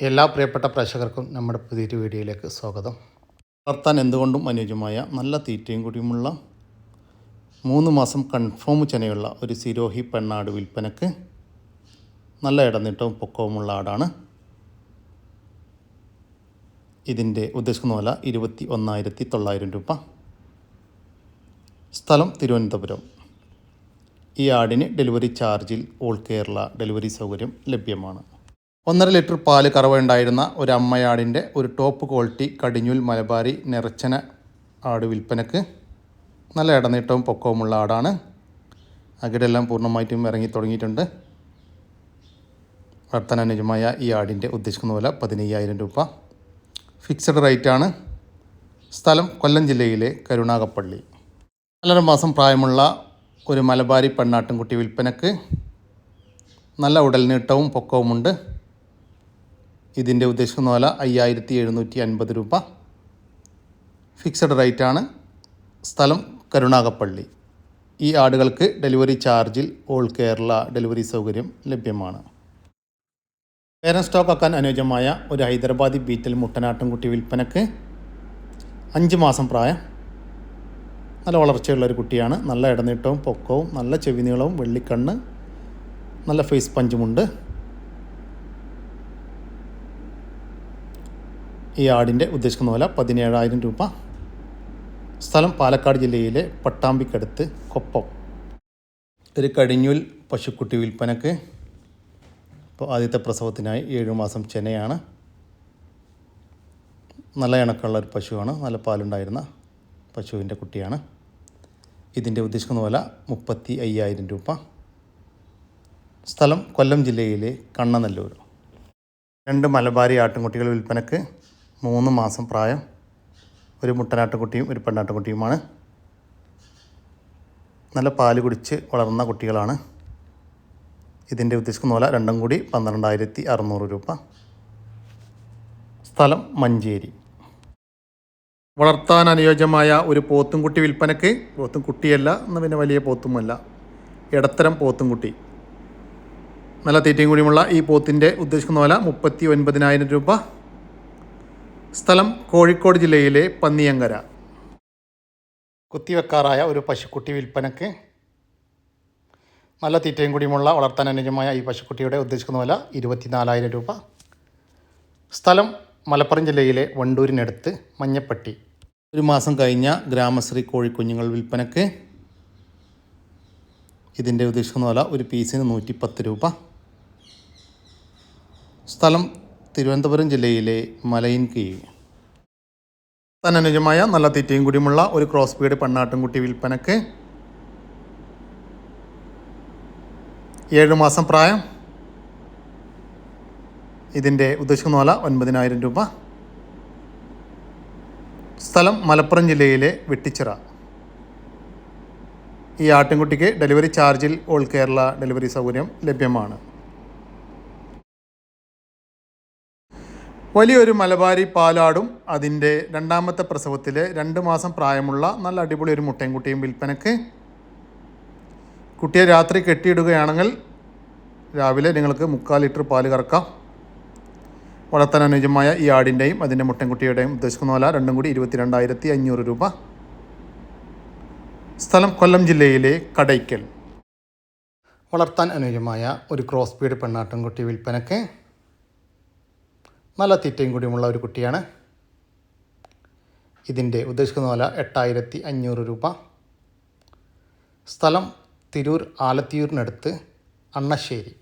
എല്ലാ പ്രിയപ്പെട്ട പ്രേക്ഷകർക്കും നമ്മുടെ പുതിയൊരു വീഡിയോയിലേക്ക് സ്വാഗതം. വളർത്താൻ എന്തുകൊണ്ടും അനുയോജ്യമായ നല്ല തീറ്റയും കൂടിയുമുള്ള മൂന്ന് മാസം കൺഫേം ചെനയുള്ള ഒരു സിരോഹി പെണ്ണാട് വിൽപ്പനക്ക് നല്ല ഇടനീട്ടവും പൊക്കവുമുള്ള ആടാണ്. ഇതിന്റെ ഉദ്ദേശിക്കുന്ന വില ഇരുപത്തി ഒന്നായിരത്തി തൊള്ളായിരം രൂപ. സ്ഥലം തിരുവനന്തപുരം. ഈ ആടിന് ഡെലിവറി ചാർജിൽ ഓൾ കേരള ഡെലിവറി സൗകര്യം ലഭ്യമാണ്. ഒന്നര ലിറ്റർ പാൽ കറവുണ്ടായിരുന്ന ഒരു അമ്മയാടിന്റെ ഒരു ടോപ്പ് ക്വാളിറ്റി കടിഞ്ഞൂൽ മലബാരി നിറച്ചന ആട് വിൽപ്പനക്ക് നല്ല ഇടനീട്ടവും പൊക്കവുമുള്ള ആടാണ്. അകിടെല്ലാം പൂർണമായിട്ടും ഇറങ്ങി തുടങ്ങിയിട്ടുണ്ട്. വളർത്താൻ അനുയോജ്യമായ ഈ ആടിന്റെ ഉദ്ദേശിക്കുന്ന വില പതിനയ്യായിരം രൂപ. ഫിക്സഡ് റേറ്റാണ് സ്ഥലം കൊല്ലം ജില്ലയിലെ കരുണാകപ്പള്ളി. നാലര മാസം പ്രായമുള്ള ഒരു മലബാരി പെണ്ണാട്ടിൻകുട്ടി വിൽപ്പനക്ക് നല്ല ഉടൽനീട്ടവും പൊക്കവുമുണ്ട്. ഇതിന്റെ ഉദ്ദേശിക്കുന്ന വില അയ്യായിരത്തി എഴുന്നൂറ്റി അൻപത് രൂപ ഫിക്സഡ് റേറ്റാണ് സ്ഥലം കരുണാകപ്പള്ളി ഈ ആടുകൾക്ക് ഡെലിവറി ചാർജിൽ ഓൾ കേരള ഡെലിവറി സൗകര്യം ലഭ്യമാണ്. പേരൻ സ്റ്റോക്ക് ആക്കാൻ അനുയോജ്യമായ ഒരു ഹൈദരാബാദി ബീറ്റൽ മുട്ടനാട്ടിൻകുട്ടി വിൽപ്പനക്ക് അഞ്ച് മാസം പ്രായം. നല്ല വളർച്ചയുള്ള ഒരു കുട്ടിയാണ്. നല്ല ഇടനീട്ടവും പൊക്കവും നല്ല ചെവിനീളവും വെള്ളിക്കണ്ണ് നല്ല ഫേസ് പഞ്ചുമുണ്ട്. ഈ ആടിന്റെ ഉദ്ദേശിക്കുന്ന വില പതിനേഴായിരം രൂപ. സ്ഥലം പാലക്കാട് ജില്ലയിലെ പട്ടാമ്പിക്കടുത്ത് കൊപ്പം. ഒരു കടിഞ്ഞൂൽ പശുക്കുട്ടി വിൽപ്പനക്ക് ഇപ്പോൾ ആദ്യത്തെ പ്രസവത്തിനായി ഏഴ് മാസം ചെനയാണ് നല്ല ഇണക്കമുള്ള ഒരു പശുവാണ്. നല്ല പാലുണ്ടായിരുന്ന പശുവിന്റെ കുട്ടിയാണ്. ഇതിന്റെ ഉദ്ദേശിക്കുന്ന വില മുപ്പത്തി അയ്യായിരം രൂപ. സ്ഥലം കൊല്ലം ജില്ലയിലെ കണ്ണനല്ലൂർ. രണ്ട് മലബാരി ആട്ടിൻകുട്ടികൾ വിൽപ്പനക്ക് മൂന്ന് മാസം പ്രായം. ഒരു മുട്ടനാട്ടുകുട്ടിയും ഒരു പെണ്ണാട്ടുകുട്ടിയുമാണ്. നല്ല പാൽ കുടിച്ച് വളർന്ന കുട്ടികളാണ്. ഇതിന്റെ ഉദ്ദേശിക്കുന്ന പോലെ രണ്ടും കൂടി പന്ത്രണ്ടായിരത്തി അറുന്നൂറ് രൂപ. സ്ഥലം മഞ്ചേരി. വളർത്താൻ അനുയോജ്യമായ ഒരു പോത്തും കുട്ടി വിൽപ്പനക്ക് പോത്തും കുട്ടിയല്ല എന്ന് പിന്നെ വലിയ പോത്തുമല്ല. ഇടത്തരം പോത്തും കുട്ടി നല്ല തീറ്റയും കൂടിയുമുള്ള ഈ പോത്തിന്റെ ഉദ്ദേശിക്കുന്ന പോലെ മുപ്പത്തി ഒൻപതിനായിരം രൂപ. സ്ഥലം കോഴിക്കോട് ജില്ലയിലെ പന്നിയങ്കര. കുത്തിവെക്കാറായ ഒരു പശുക്കുട്ടി വിൽപ്പനക്ക് നല്ല തീറ്റയും കൂടിയുമുള്ള വളർത്താൻ അനുജമായ ഈ പശുക്കുട്ടിയുടെ ഉദ്ദേശിക്കുന്ന വില ഇരുപത്തിനാലായിരം രൂപ. സ്ഥലം മലപ്പുറം ജില്ലയിലെ വണ്ടൂരിനടുത്ത് മഞ്ഞപ്പട്ടി. ഒരു മാസം കഴിഞ്ഞ ഗ്രാമശ്രീ കോഴിക്കുഞ്ഞുങ്ങൾ വിൽപ്പനക്ക് ഇതിന്റെ ഉദ്ദേശിക്കുന്ന വില ഒരു പീസിന് നൂറ്റിപ്പത്ത് രൂപ. സ്ഥലം തിരുവനന്തപുരം ജില്ലയിലെ മലയിൻകീ തന്നനുജമായ നല്ല തീറ്റയും കൂടിയുമുള്ള ഒരു ക്രോസ് ബീഡ് പെണ്ണാട്ടുംകുട്ടി വിൽപ്പനക്ക് ഏഴ് മാസം പ്രായം. ഇതിന്റെ ഉദ്ദേശിക്കുന്ന വില ഒൻപതിനായിരം രൂപ. സ്ഥലം മലപ്പുറം ജില്ലയിലെ വെട്ടിച്ചിറ. ഈ ആട്ടിൻകുട്ടിക്ക് ഡെലിവറി ചാർജിൽ ഓൾ കേരള ഡെലിവറി സൗകര്യം ലഭ്യമാണ്. വലിയൊരു മലബാരി പാലാടും അതിന്റെ രണ്ടാമത്തെ പ്രസവത്തിൽ രണ്ട് മാസം പ്രായമുള്ള നല്ല അടിപൊളി ഒരു മുട്ടയും കുട്ടിയും വിൽപ്പനക്ക്. കുട്ടിയെ രാത്രി കെട്ടിയിടുകയാണെങ്കിൽ രാവിലെ നിങ്ങൾക്ക് മുക്കാൽ ലിറ്റർ പാൽ കറക്കാം. വളർത്താൻ അനുയോജ്യമായ ഈ ആടിന്റെയും അതിന്റെ മുട്ടൻകുട്ടിയുടെയും ഉദ്ദേശിക്കുന്ന പോലെ രണ്ടും കൂടി ഇരുപത്തിരണ്ടായിരത്തി അഞ്ഞൂറ് രൂപ. സ്ഥലം കൊല്ലം ജില്ലയിലെ കടയ്ക്കൽ. വളർത്താൻ അനുയോജ്യമായ ഒരു ക്രോസ് ബീഡ് പെണ്ണാട്ടിൻകുട്ടി വിൽപ്പനക്ക്. നല്ല തീറ്റയും കൂടിയുമുള്ള ഒരു കുട്ടിയാണ്. ഇതിന്റെ ഉദ്ദേശിക്കുന്ന വില എട്ടായിരത്തി അഞ്ഞൂറ് രൂപ. സ്ഥലം തിരൂർ ആലത്തിയൂരിനടുത്ത് അണ്ണശ്ശേരി.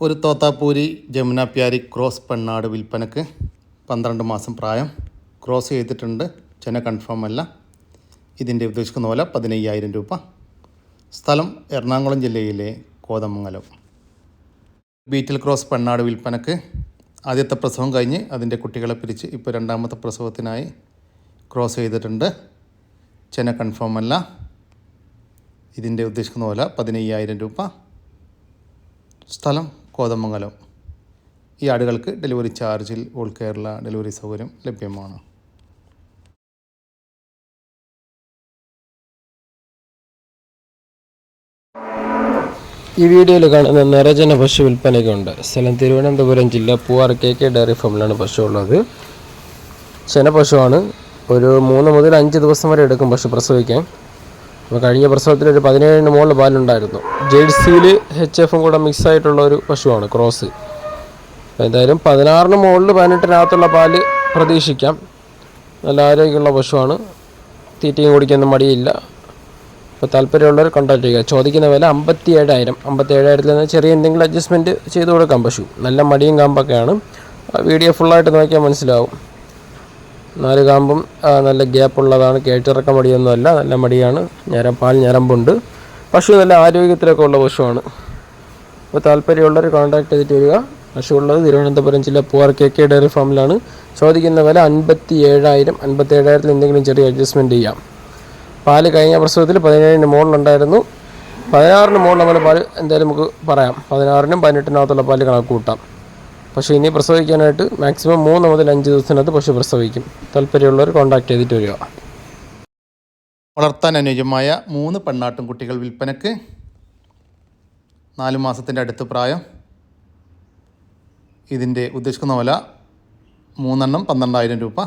ഒരു തോത്താപ്പൂരി ജമുന പ്യാരി ക്രോസ് പെണ്ണാട് വിൽപ്പനക്ക് പന്ത്രണ്ട് മാസം പ്രായം. ക്രോസ് ചെയ്തിട്ടുണ്ട് ചെന കൺഫേം അല്ല. ഇതിന്റെ ഉദ്ദേശിക്കുന്ന വില പതിനയ്യായിരം രൂപ. സ്ഥലം എറണാകുളം ജില്ലയിലെ കോതമംഗലം. ബീറ്റിൽ ക്രോസ് പെണ്ണാട് വിൽപ്പനക്ക് ആദ്യത്തെ പ്രസവം കഴിഞ്ഞ് അതിന്റെ കുട്ടികളെ പിരിച്ച് ഇപ്പോൾ രണ്ടാമത്തെ പ്രസവത്തിനായി ക്രോസ് ചെയ്തിട്ടുണ്ട്. ചെന കൺഫേം അല്ല. ഇതിന്റെ ഉദ്ദേശിക്കുന്ന പോലെ പതിനയ്യായിരം രൂപ. സ്ഥലം കോതമംഗലം. ഈ ആടുകൾക്ക് ഡെലിവറി ചാർജിൽ ഓൾ കേരള ഡെലിവറി സൗകര്യം ലഭ്യമാണ്. ഈ വീഡിയോയിൽ കാണുന്ന നിറജന പശു വിൽപ്പനയ്ക്കുണ്ട്. സ്ഥലം തിരുവനന്തപുരം ജില്ല പൂവാർ കെ കെ ഡയറി ഫാമിലാണ് പശു ഉള്ളത്. ചെന പശുവാണ്. ഒരു മൂന്ന് മുതൽ അഞ്ച് ദിവസം വരെ എടുക്കും പശു പ്രസവിക്കാൻ. അപ്പോൾ കഴിഞ്ഞ പ്രസവത്തിൽ ഒരു പതിനേഴിന് മുകളിൽ പാലുണ്ടായിരുന്നു. ജേഴ്സിയിൽ എച്ച് എഫും കൂടെ മിക്സ് ആയിട്ടുള്ള ഒരു പശുവാണ് ക്രോസ്. എന്തായാലും പതിനാറിന് മുകളിൽ പതിനെട്ടിനകത്തുള്ള പാൽ പ്രതീക്ഷിക്കാം. നല്ല ആരോഗ്യമുള്ള പശുവാണ്. തീറ്റയും കുടിക്കൊന്നും മടിയില്ല. അപ്പോൾ താല്പര്യമുള്ളവർ കോൺടാക്ട് ചെയ്യുക. ചോദിക്കുന്ന വില അമ്പത്തി ഏഴായിരം അമ്പത്തി ഏഴായിരത്തിൽ നിന്ന് ചെറിയ എന്തെങ്കിലും അഡ്ജസ്റ്റ്മെന്റ് ചെയ്ത് കൊടുക്കാം പശു. നല്ല മടിയും കാമ്പൊക്കെയാണ്. വീഡിയോ ഫുള്ളായിട്ട് നോക്കിയാൽ മനസ്സിലാവും. നാല് കാമ്പും നല്ല ഗ്യാപ്പ് ഉള്ളതാണ്. കേട്ടിറക്ക മടിയൊന്നുമല്ല. നല്ല മടിയാണ്. ഞരം പാൽ ഞരമ്പുണ്ട്. പശു നല്ല ആരോഗ്യത്തിലൊക്കെ ഉള്ള പശുവാണ്. അപ്പോൾ താല്പര്യമുള്ളവർ കോൺടാക്ട് ചെയ്തിട്ട് വരിക. പശു ഉള്ളത് തിരുവനന്തപുരം ജില്ല പൂവാർ കെ കെ ഡയറി ഫാമിലാണ്. ചോദിക്കുന്ന വില അൻപത്തി ഏഴായിരം അൻപത്തി ഏഴായിരത്തിൽ എന്തെങ്കിലും ചെറിയ അഡ്ജസ്റ്റ്മെന്റ് ചെയ്യാം. പാൽ കഴിഞ്ഞ പ്രസവത്തിൽ പതിനേഴിന് മുകളിലുണ്ടായിരുന്നു. പതിനാറിന് മുകളിൽ നമ്മൾ പാൽ എന്തായാലും നമുക്ക് പറയാം. പതിനാറിനും പതിനെട്ടിനകത്തുള്ള പാൽ കണക്ക് കൂട്ടാം. പക്ഷേ ഇനി പ്രസവിക്കാനായിട്ട് മാക്സിമം മൂന്ന് മുതൽ അഞ്ച് ദിവസത്തിനകത്ത് പശു പ്രസവിക്കും. താല്പര്യമുള്ളവർ കോൺടാക്ട് ചെയ്തിട്ട് വരിക. വളർത്താൻ അനുയോജ്യമായ മൂന്ന് പെണ്ണാട്ടും കുട്ടികൾ വിൽപ്പനക്ക്. നാല് മാസത്തിന്റെ അടുത്ത് പ്രായം. ഇതിന്റെ ഉദ്ദേശിക്കുന്ന വില മൂന്നെണ്ണം പന്ത്രണ്ടായിരം രൂപ.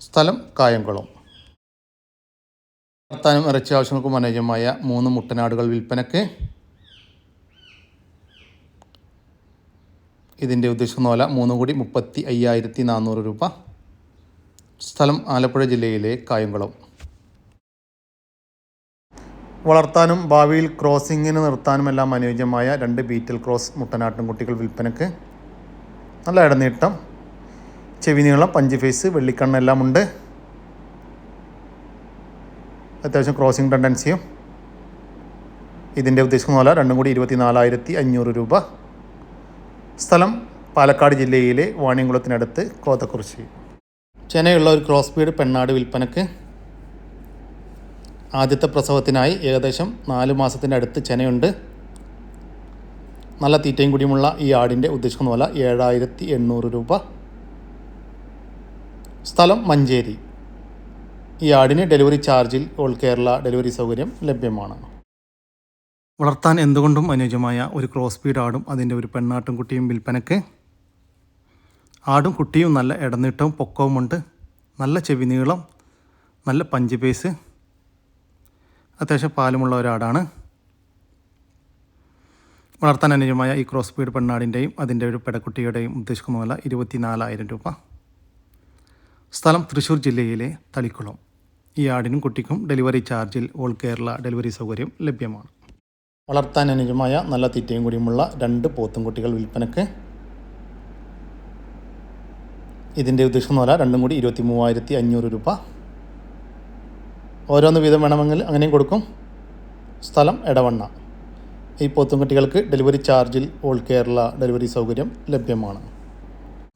സ്ഥലം കായംകുളം. വളർത്താനും ഇറച്ചി ആവശ്യങ്ങൾക്കും അനുയോജ്യമായ മൂന്ന് മുട്ടനാടുകൾ വിൽപ്പനക്ക് ഇതിന്റെ ഉദ്ദേശിക്കുന്ന പോലെ മൂന്ന് കോടി മുപ്പത്തി അയ്യായിരത്തി നാനൂറ് രൂപ. സ്ഥലം ആലപ്പുഴ ജില്ലയിലെ കായംകുളം. വളർത്താനും ഭാവിയിൽ ക്രോസിങ്ങിന് നിർത്താനുമെല്ലാം അനുയോജ്യമായ രണ്ട് ബീറ്റൽ ക്രോസ് മുട്ടനാട്ടും കുട്ടികൾ വിൽപ്പനക്ക്. നല്ല ഇടനീട്ടം. ചെവി നീളം പഞ്ച് ഫേസ് വെള്ളിക്കണ്ണെല്ലാം ഉണ്ട്. അത്യാവശ്യം ക്രോസിംഗ് ടെൻഡൻസിയും ഇതിന്റെ ഉദ്ദേശിക്കുന്ന പോലെ രണ്ടും കൂടി ഇരുപത്തി നാലായിരത്തി അഞ്ഞൂറ് രൂപ. സ്ഥലം പാലക്കാട് ജില്ലയിലെ വാണിയംകുളത്തിനടുത്ത് കോത്തക്കുറിശ്ശി ചെനയുള്ള ഒരു ക്രോസ് ബീഡ് പെണ്ണാട് വിൽപ്പനക്ക് ആദ്യത്തെ പ്രസവത്തിനായി ഏകദേശം നാല് മാസത്തിന്റെ അടുത്ത് ചെനയുണ്ട് നല്ല തീറ്റയും കൂടിയുമുള്ള ഈ ആടിന്റെ ഉദ്ദേശിക്കുന്ന പോലെ ഏഴായിരത്തി എണ്ണൂറ് രൂപ. സ്ഥലം മഞ്ചേരി. ഈ ആടിന് ഡെലിവറി ചാർജിൽ ഓൾ കേരള ഡെലിവറി സൗകര്യം ലഭ്യമാണ്. വളർത്താൻ എന്തുകൊണ്ടും അനുയോജ്യമായ ഒരു ക്രോസ് ബീഡ് ആടും അതിന്റെ ഒരു പെണ്ണാട്ടും കുട്ടിയും വിൽപ്പനക്ക് ആടും കുട്ടിയും നല്ല ഇടനീട്ടവും പൊക്കവുമുണ്ട് നല്ല ചെവി നീളം നല്ല പഞ്ച് പേസ്. അത്യാവശ്യം പാലുമുള്ള ഒരാടാണ്. വളർത്താൻ അനുയോജ്യമായ ഈ ക്രോസ് ബീഡ് പെണ്ണാടിന്റെയും അതിന്റെ ഒരു പെടക്കുട്ടിയുടെയും ഉദ്ദേശിക്കുന്ന വില ഇരുപത്തി നാലായിരം രൂപ. സ്ഥലം തൃശ്ശൂർ ജില്ലയിലെ തളിക്കുളം. ഈ ആടിനും കുട്ടിക്കും ഡെലിവറി ചാർജിൽ ഓൾ കേരള ഡെലിവറി സൗകര്യം ലഭ്യമാണ്. വളർത്താൻ അനുജമായ നല്ല തീറ്റയും കൂടിയുമുള്ള രണ്ട് പോത്തും കുട്ടികൾ വിൽപ്പനക്ക്. ഇതിന്റെ ഉദ്ദേശം എന്ന് പറഞ്ഞാൽ രണ്ടും കൂടി ഇരുപത്തി മൂവായിരത്തി അഞ്ഞൂറ് രൂപ. ഓരോന്ന് വീതം വേണമെങ്കിൽ അങ്ങനെയും കൊടുക്കും. സ്ഥലം എടവണ്ണ. ഈ പോത്തുംകുട്ടികൾക്ക് ഡെലിവറി ചാർജിൽ ഓൾ കേരള ഡെലിവറി സൗകര്യം ലഭ്യമാണ്.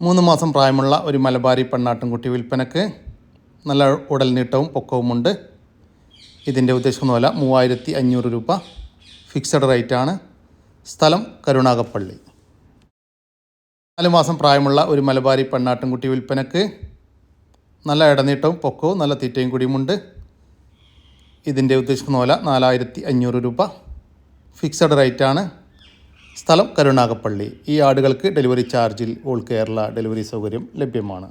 മൂന്ന് മാസം പ്രായമുള്ള ഒരു മലബാരി പെണ്ണാട്ടുംകുട്ടി വിൽപ്പനക്ക്. നല്ല ഉടൽ നീട്ടവും പൊക്കവുമുണ്ട്. ഇതിന്റെ ഉദ്ദേശമൊന്നുമല്ല മൂവായിരത്തി അഞ്ഞൂറ് രൂപ ഫിക്സഡ് റേറ്റാണ്. സ്ഥലം കരുണാകപ്പള്ളി നാല് മാസം പ്രായമുള്ള ഒരു മലബാരി പെണ്ണാട്ടിൻകുട്ടി വിൽപ്പനക്ക് നല്ല ഇടനീട്ടവും പൊക്കവും നല്ല തീറ്റയും കൂടിയുമുണ്ട്. ഇതിന്റെ ഉദ്ദേശിക്കുന്ന വില നാലായിരത്തി അഞ്ഞൂറ് രൂപ ഫിക്സഡ് റേറ്റാണ്. സ്ഥലം കരുണാകപ്പള്ളി ഈ ആടുകൾക്ക് ഡെലിവറി ചാർജിൽ ഓൾ കേരള ഡെലിവറി സൗകര്യം ലഭ്യമാണ്.